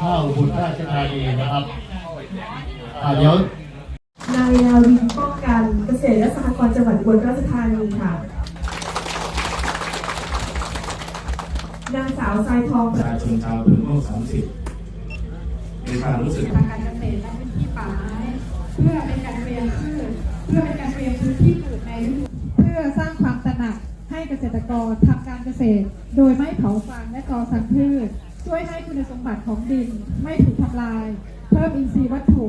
ข้าวอุบลราชธานีนะครับอ่าเดี๋ยวนายนาวินป้องกันเกษตรและสหกรณ์จังหวัดอุบลราชธานีค่ะ นางสาวทรายทองประชาชนชาวพื้นโลกสามสิบในความรู้สึกทางการเกษตรและพื้นที่ป่าไม้เพื่อเป็นการเตรียมพืชเพื่อเป็นการเตรียมพื้นที่ปลูกในฤดูเพื่อสร้างความตระหนักให้เกษตรกรทำการเกษตร โดยไม่เผาฟางและก่อสร้างพืช ช่วยให้คุณสมบัติของดินไม่ถูกทำลาย เพิ่มอินทรีย์วัตถุ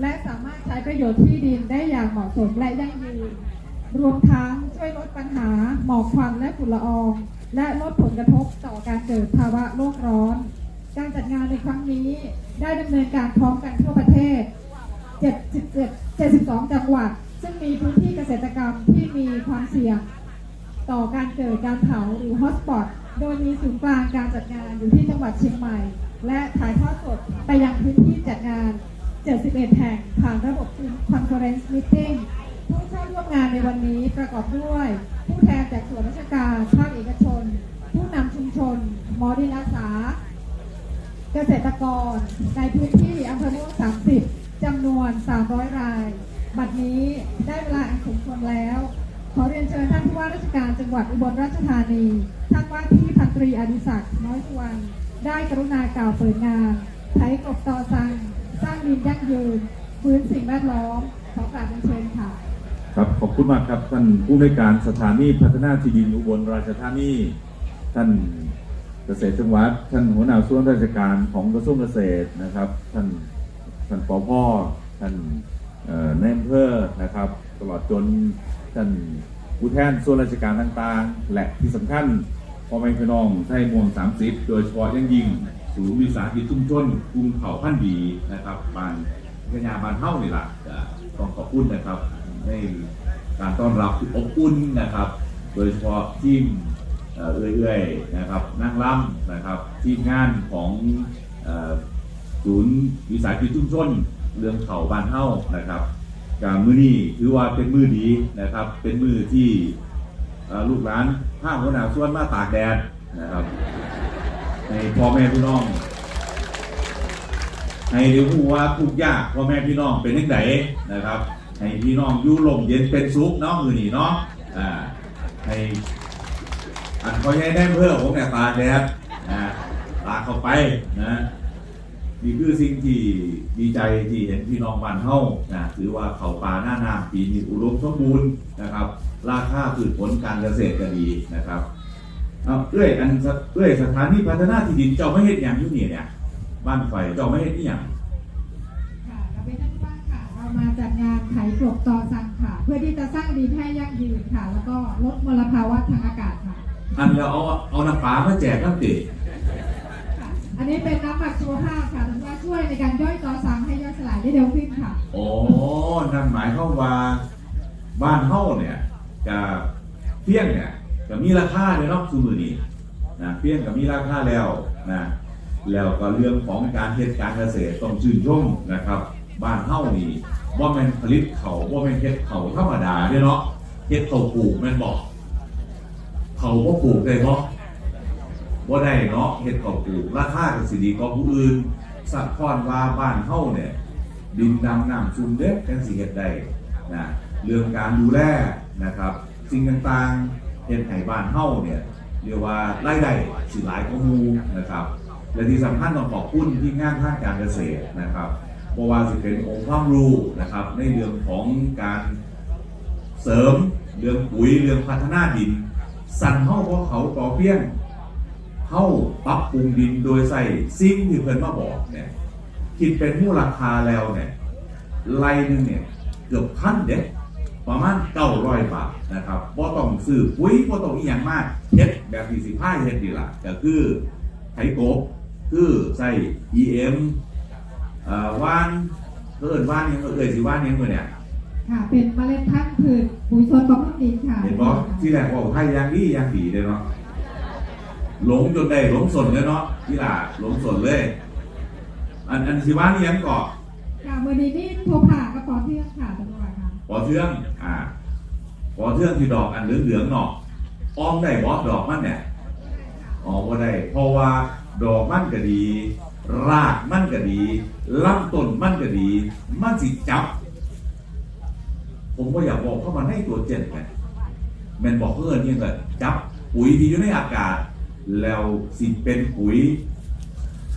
และสามารถใช้ประโยชน์ที่ดินได้อย่างเหมาะสมและยั่งยืน รวมทั้งช่วยลดปัญหาหมอกควันและฝุ่นละออง และลดผลกระทบต่อการเกิดภาวะโลกร้อน การจัดงานในครั้งนี้ได้ดำเนินการพร้อมกันทั่วประเทศ 77 72 จังหวัด ซึ่งมีพื้นที่เกษตรกรรมที่มีความเสี่ยง ต่อการเกิดการเผาหรือฮอตสปอตโดยมีศูนย์กลางการจัดงานอยู่ที่จังหวัดเชียงใหม่ และถ่ายทอดสดไปยังพื้นที่จัดงาน 71 แห่งผ่านระบบ Conference Meeting ผู้เข้าร่วมงานในวันนี้ประกอบด้วย ผู้แทนจากส่วนราชการภาคเอกชน ผู้นำชุมชน หมอดินอาสา เกษตรกร ในพื้นที่อำเภอม่วง30จำนวน 300 ราย บัดนี้ได้เวลาอันสมควรแล้ว ขอเรียนเชิญท่านผู้ว่าราชการจังหวัดอุบลราชธานีท่านว่าที่พันตรีอดิศักดิ์น้อยสุวรรณได้กรุณากล่าวเปิดงานไถกบต่อสังสร้างดินยั่งยืนฟื้นสิ่งแวดล้อมขอกราบเรียนเชิญค่ะ ครับขอบคุณมากครับท่านผู้ในการสถานีพัฒนาที่ดินอุบลราชธานีท่านเกษตรจังหวัด ท่านหัวหน้าส่วนราชการของกระทรวงเกษตรนะครับ ท่านท่านปอพ่อท่านเอ่อในายอำเภอนะครับ ตลอดจนท่านผู้แทนส่วนราชการต่างๆ และที่สำคัญพ่อแม่พี่น้องไทยมวง 30 โดยเฉพาะยังยิ่งศูนย์วิสาหกิจชุมชนกรุงเผ่าพันธุ์ดีนะครับบานพญาบานเท่านี่แหละก็ต้องขอบคุณนะครับในการต้อนรับที่อบอุ่นนะครับ โดยเฉพาะทีมเอ่อเอื้อยๆนะครับนั่งล่ำนะครับทีมงานของศูนย์วิสาหกิจชุมชนเรื่องเขาบ้านเฮ้านะครับ การมือนี้ถือว่าเป็นมือดีนะครับ เป็นมือที่ลูกหลานห้าหัวหน้าส่วนมาตากแดดนะครับในพ่อแม่พี่น้องให้เดี๋ยวผู้ว่าทุกยากพ่อแม่พี่น้องเป็นยังไงนะครับ ให้พี่น้องอยู่ลมเย็นเป็นสุขเนาะมือนี่เนาะอ่าให้อันเขาใช้ได้เพื่อผมเนี่ยตากแดดนะตากเข้าไปนะ นี่คือสิ่งที่ดีใจที่เห็นพี่น้องบ้านเฮานะถือว่าเขาป่าหน้าน้ำปีนี้อุดมสมบูรณ์นะครับ ราคาพืชผลการเกษตรก็ดีนะครับเอาเอ้ยอันสเอ้ยสถานีพัฒนาที่ดินเจ้าไม่เห็นอย่างอยู่นี่เนี่ย บ้านไฟเจ้าไม่เห็นที่อย่างค่ะเราเป็นท่านว่าค่ะ เรามาจัดงานไถกลบต่อสังค่ะ เพื่อที่จะสร้างดินให้ยั่งยืนค่ะ แล้วก็ลดมลภาวะทางอากาศค่ะ อันแล้วเอาเอาน้ำปลามาแจกน้ำเตะค่ะอันนี้เป็นน้ำหมัวภาค่ะถือว่าช่วยในการย่อยต่อสังให้ย่อยสลายได้เร็วขึ้นค่ะโอ้นั่นหมายความว่าบ้านเฮาเนี่ยกับเพี้ยงเนี่ยก็มีราคาเลยเนาะซุมือนี้นะเพี้ยงก็มีราคาแล้วนะแล้วก็เรื่องของการเฮ็ดการเกษตรต้องชื่นชมนะครับ บ้านเฮานี่ว่าแม่นผลิตเขาว่าแม่นเฮ็ดเขาธรรมดาเด้เนาะเฮ็ดเขาปลูกแม่นบอกเขาก็ปลูกได้บ่ว่า ได้เนาะเห็ดเขาปลูกราคาก็สิดีกว่าผู้อื่นสักพอนว่าบ้านเฮาเนี่ยดินดำน้ำซุ่มเด็กกันสิเฮ็ดได้นะเรื่องการดูแลนะครับ สิ่งต่างๆเฮ็ดให้บ้านเฮาเนี่ยเรียกว่ารายได้สิหลายกว่าหมูนะครับและที่สำคัญต้องขอบคุณที่งานภาคการเกษตรนะครับเพราะว่าสิเป็นองค์ความรู้นะครับ ในเรื่องของการเสริมเรื่องปุ๋ยเรื่องพัฒนาดิน สั่นเฮาเพราะเขาต่อเพี้ยง เข้าปรับปรุงดินโดยใส่ซิงค์ที่เพิ่นมาบอกเนี่ยคิดเป็นมูลค่าแล้วเนี่ยไร่หนึงเนี่ยเกือบพันเด็ดประมาณเก้าร้อยบาทนะครับบ่ต้องซื้อปุ๋ยบ่ต้องอีหยังมากเฮ็ดแบบที่สิพายเฮ็ดนี่ล่ะก็คือไถกบคือใส่ EM เอ่อว่านเอิ้นว่านหยังเอ่ยสิว่านหยังเมื่อเนี่ยค่ะเป็นเมล็ดพันธุ์พืชปุ๋ยชนบำรุงดินค่ะเห็นบ่ที่แรกบอกไทยยังดียังดีเลยเนาะ หลงจนได้หลงสนเลยเนาะที่ล่ะหลงสนเลย อันอันสิว่านี่ยังเกาะค่ะมือนี้นี่โทรผ่ากระป๋อเทือกค่ะตำรวจค่ะปอเทืองอ่าปอเทืองที่ดอกอันเหลืองๆเนาะอ้อมได้บ่ดอกมันเนี่ยอ๋อบ่ได้เพราะว่าดอกมันก็ดี รากมันก็ดีลำต้นมันก็ดี มันสิจับ ผมก็อยากบอกเข้ามาในตัวเจนไงแมนบอกเพื่อนยังไงจับปุ๋ยที่อยู่ในอากาศ แล้วสิเป็นปุ๋ย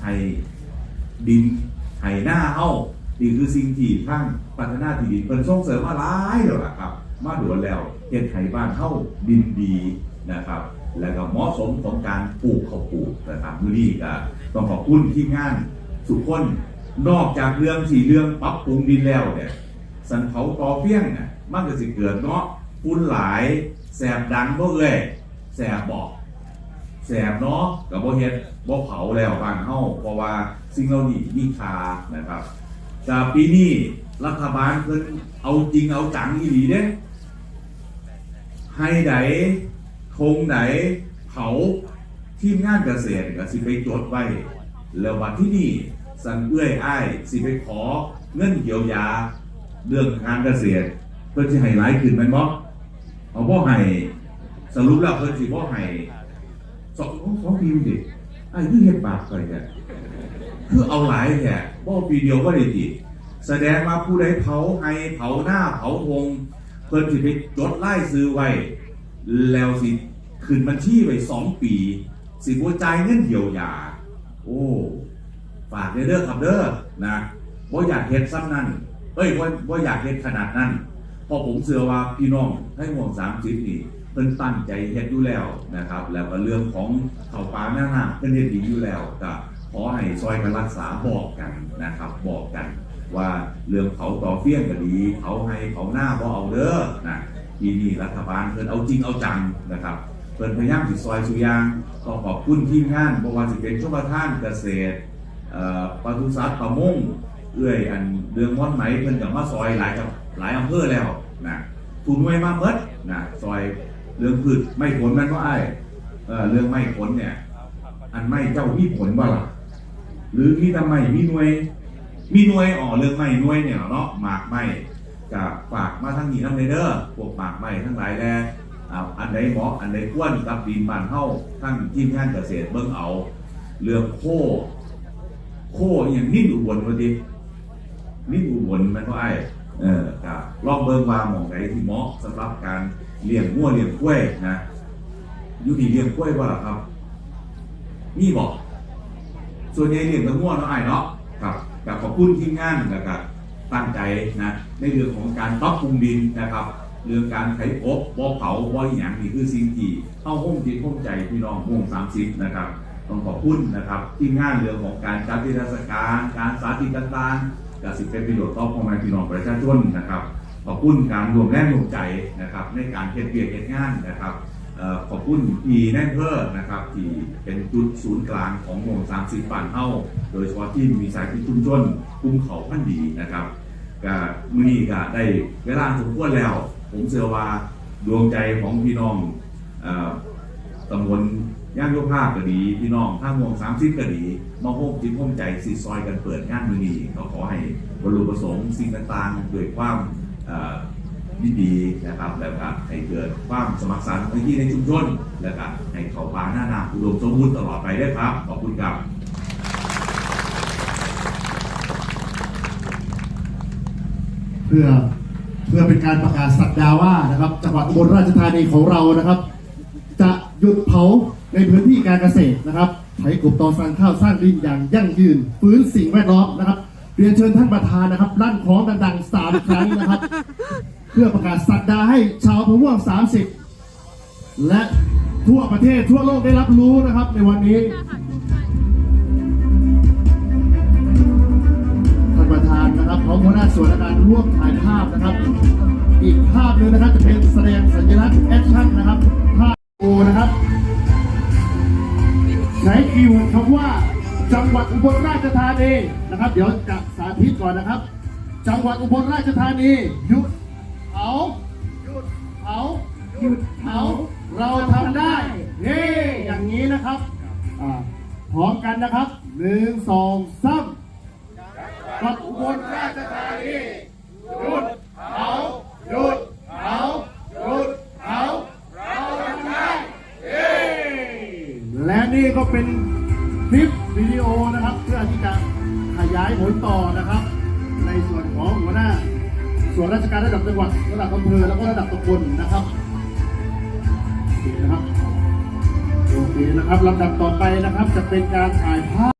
ให้ดินให้หน้าเอ้านี่คือสิ่งที่ทั้งพัฒนาที่ดินเป็นส่งเสริมมาหลายแล้วล่ะครับ มาด่วนแล้วเฮ็ดให้บ้านเข้าดินดีนะครับ แล้วก็เหมาะสมของการปลูกข้าวปลูกนะครับมือนี้ก็ต้องขอบคุณที่งานสุขคนนอกจากเรื่องสี่เรื่องปรับปรุงดินแล้วเนี่ยสันเผาตอเพี้ยงเนี่ยมันก็สิเกิดเนาะฝุ่นหลายแสบดังบ่เอ้ยแสบบอก แสบเนาะกับบ่เฮ็ดบ่เผาแล้วบ้านเฮาเพราะว่าสิ่งเหล่านี้มีค่านะครับแต่ปีนี้รัฐบาลเพิ่นเอาจริงเอาจังอีหลีเด้ให้ไดทงไดเผาทีมงานเกษตรก็สิไปจดไว้แล้ววันที่นี่สันเอื้อยอ้ายสิไปขอเงินเยียวยาเรื่องการเกษตร เพื่อที่ให้หลายขึ้นแมันบ่เอาบ่ให้สรุปแล้วเพิ่นสิบ่ให้ สองสองปีมันดิไอ้คือเฮ็ดบาปไปแท้คือเอาหลายแท้บ่ปีเดียวก็ได้ติแสดงว่าผู้ใดเผาให้เผาหน้าเผาธงเพิ่นสิไปจดไล่ซื้อไว้ แล้วสิคืนบัญชีไว้สองปี สิบ่จ่ายเงินเยียวยา โอ้ฝากเด้อครับเด้อนะว่อยากเฮ็ดซ้ำนั่นเอ้ยว่าว่อยากเฮ็ดขนาดนั้นพราะผมเชื่อว่าพี่น้องให้ห่วงสามสิบนี่ เพิ่นตั้งใจเฮ็ดอยู่แล้วนะครับ แล้วก็เรื่องของเขาปลาหน้าหน้าเพิ่นเฮ็ดดีอยู่แล้วก็ขอให้ซอยกันรักษาบอกกันนะครับ บอกกัน ว่าเรื่องเขาต่อเฟี้ยงก็ดี เขาให้เขาหน้าบ่เอาเด้อนะทีนี้รัฐบาลเพิ่นเอาจริงเอาจังนะครับเพิ่นพยายามสิซอยสุยางก็ขอบคุณทีมงานบ่ว่าสิเป็นชมทานเกษตรเอ่อปศุสัตว์ประมงเอื้อยอันเรื่องม่อนไหมเพิ่นกับมาซอยหลายกับหลายอำเภอแล้วนะทุนไว้มาเมดนะซอย เรื่องพืชไม่ผลแมันก็ไอ้เรื่องไม่ผลเนี่ย อันไม่เจ้ามีผลบ่ล่ะหรือมีทำไมมีหน่วย มีหน่วยอ๋อเรื่องไม่หน่วยเนี่ยเนาะหมากไม่กับฝากมาทั้งนี้ทั้งในเด้อพวกหมากไม่ทั้งหลายแลอันใดหมาะอันใดควรกับดินบานเฮาทั้งทีมงานเกษตรเบิ่งเอา เรื่องโคโคอย่างนิ่งอุบลว่าดินิ่งอุบลมันก็ไอ้เออกับลองเบิ่งว่าหมองไหนที่เหมาะสำหรับการ เลี้ยงงัวเลี้ยงกล้วยนะอยู่ที่เลี้ยงกล้วยว่ล่ะครับ นี่บอกส่วนใหญ่เลี้ยงต่งัวเนาะไอ้เนาะครับกับขอบคุณทีมงานแล้วก็ตั้งใจนะในเรื่องของการปรับปรุงดินนะครับ เรื่องการไถพบบ่อเผาบ่อหยางนี่คือสิ่งที่เข้าห้องจิตห้องใจพี่น้องม่วงสามสิบนะครับต้องขอบคุณนะครับ ที่งานเรื่องของการจัดนิทรรศการการสาธิตต่างๆกับสิเป็นประโยชน์ต่อพ่อแม่พี่น้องประชาชนนะครับ ขอบคุณการรวมแรงรวมใจนะครับในการเฮ็ดเวียกเฮ็ดงานนะครับขอบคุณพีแน่นเพอร์นะครับที่เป็นจุดศูนย์กลางของหมู่30ป่านเฮาโดยเฉพาะที่มีสายที่ชุมชนกลุ่มเขาพันดีนะครับก็มือนี้ก็ได้เวลาสมควรแล้ว ผมเชื่อว่าดวงใจของพี่น้องอตำบลย่านโยภาพก็ดี พี่น้องท่างวงสามสิบก็ดีมาโฮมจิตโฮมใจสีซอยกันเปิดงานมือนี้ก็ขอให้บรรลุประสงค์สิ่งต่างๆด้วยความ เอ่อดีนะครับแล้วก็ให้เกิดความสมัครสรรค์ที่ในชุมชนแล้วก็ให้เขาปลาหน้านาอุดมสมบูรณ์ตลอดไปได้วยครับ ขอบคุณครับเพื่อเพื่อเป็นการประกาศสักดาว่านะครับจังหวัดอุบลราชธานีของเรานะครับ จะหยุดเผาในพื้นที่การเกษตรนะครับไถกบตอสั่งข้าวสร้างดินอย่างยั่งยืนฟื้นสิ่งแวดล้อมนะครับ เรียนเชิญท่านประธานนะครับลั่นคล้องดังๆสามครั้งนะครับ เพื่อประกาศสักดาให้ชาวพะม่วง 30 และทั่วประเทศทั่วโลกได้รับรู้นะครับ ในวันนี้ท่านประธานนะครับพร้อมหัวหน้าส่วนการร่วมถ่ายภาพนะครับ อีกภาพหนึ่งนะครับจะเป็นแสดงสัญลักษณ์แอคชั่นนะครับภาพโอนะครับใช้คีย์เวิร์ดคำว่า จังหวัดอุบลราชธานีนะครับ เดี๋ยวจะสาธิตก่อนนะครับ จังหวัดอุบลราชธานีหยุดเอาหยุดเอาหยุดเอาเราทำได้เฮ้อย่างนี้นะครับพร้อมกันนะครับหนึ่งสองสาม ส่วนราชการระดับจังหวัดระดับอำเภอแล้วก็ระดับตำบลนะครับนี่นะครับโอเคนะครับลำดับต่อไปนะครับ จะเป็นการถ่ายภาพ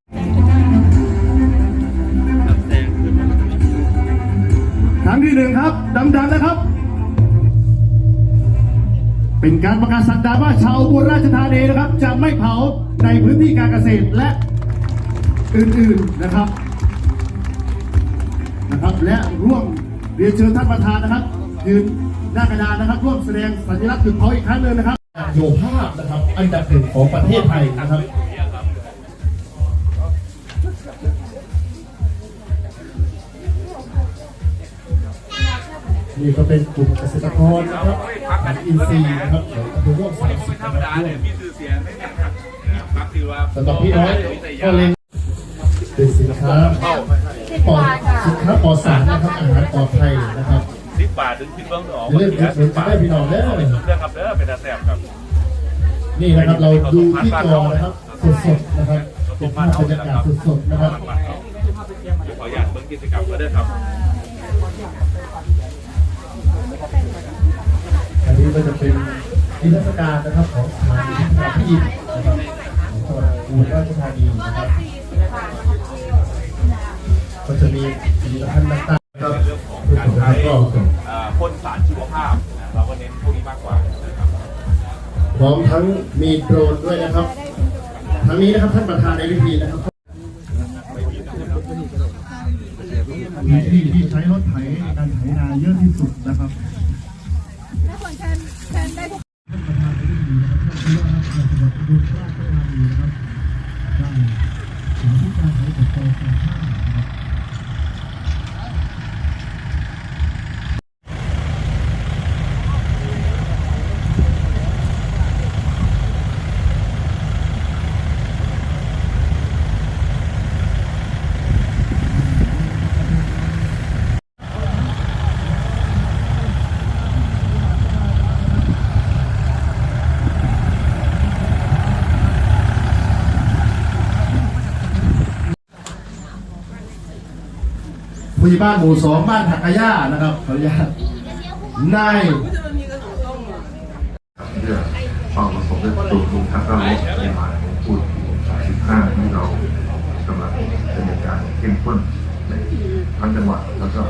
ครั้งที่หนึ่งครับดังๆนะครับ เป็นการประกาศสัญญาว่าชาวอุบลราชธานีนะครับ จะไม่เผาในพื้นที่การเกษตรและอื่นๆนะครับนะครับ และร่วม เรียนเชิญท่านประธานนะครับยืนหน้ากระดานนะครับ ร่วมแสดงสัญลักษณ์จุดเผาอีกครั้งหนึ่งนะครับโยภาพนะครับ อันดับหนึ่งของประเทศไทยนะครับนี่ก็เป็นกลุ่มเกษตรกรนะครับอินทรีย์นะครับของอำเภอร่วมสามสิบธรนะรมครับดาเนี่ยมีชื่อเสียงไม่แน่ครับพักที่ว่าสำหรับพี่น้อยก็เล็งเป็นสินค้า ปลอดสินค้าปลอดสารนะครับอาหารปลอดภัยนะครับสิบบาทถึงคิดเบื้องออกเรื่องเงินจะได้พี่น้องแล้วเรื่องครับเด้อเป็นอาแซมครับ นี่นะครับเราดูที่จอนะครับสดๆนะครับเป็นภาพบรรยากาศสดๆนะครับเดี๋ยวขออนุญาตเบื้องกิจกรรมก็ได้ครับอันนี้ก็จะเป็นนิทรรศการนะครับของสถานีพัฒนาที่ดินนะครับของจังหวัดอุบลราชธานีนะครับก็ จะมีผลิตภัณฑ์ต่างๆครับเรื่องของการใช้เอ่อพ่นสารชีวภาพนะเราก็เน้นพวกนี้มากกว่านะครับพร้อมทั้งมีโดรนด้วยนะครับ ทั้งนี้นะครับท่านประธานในพิธีนะครับมีที่ที่ใช้รถถในการไถนาเยอะที่สุดนะครับ และคนแทนแทนได้พวก ผู้ใหญ่บ้านหมู่สองบ้านถักกะย่านะครับขออนุญาตนายเพื่อความประสบและตูทุนทางการลบในหมายของพูด35ที่เรากำลังดำเนินการเข้มข้นในทั้งจังหวัดแล้วก็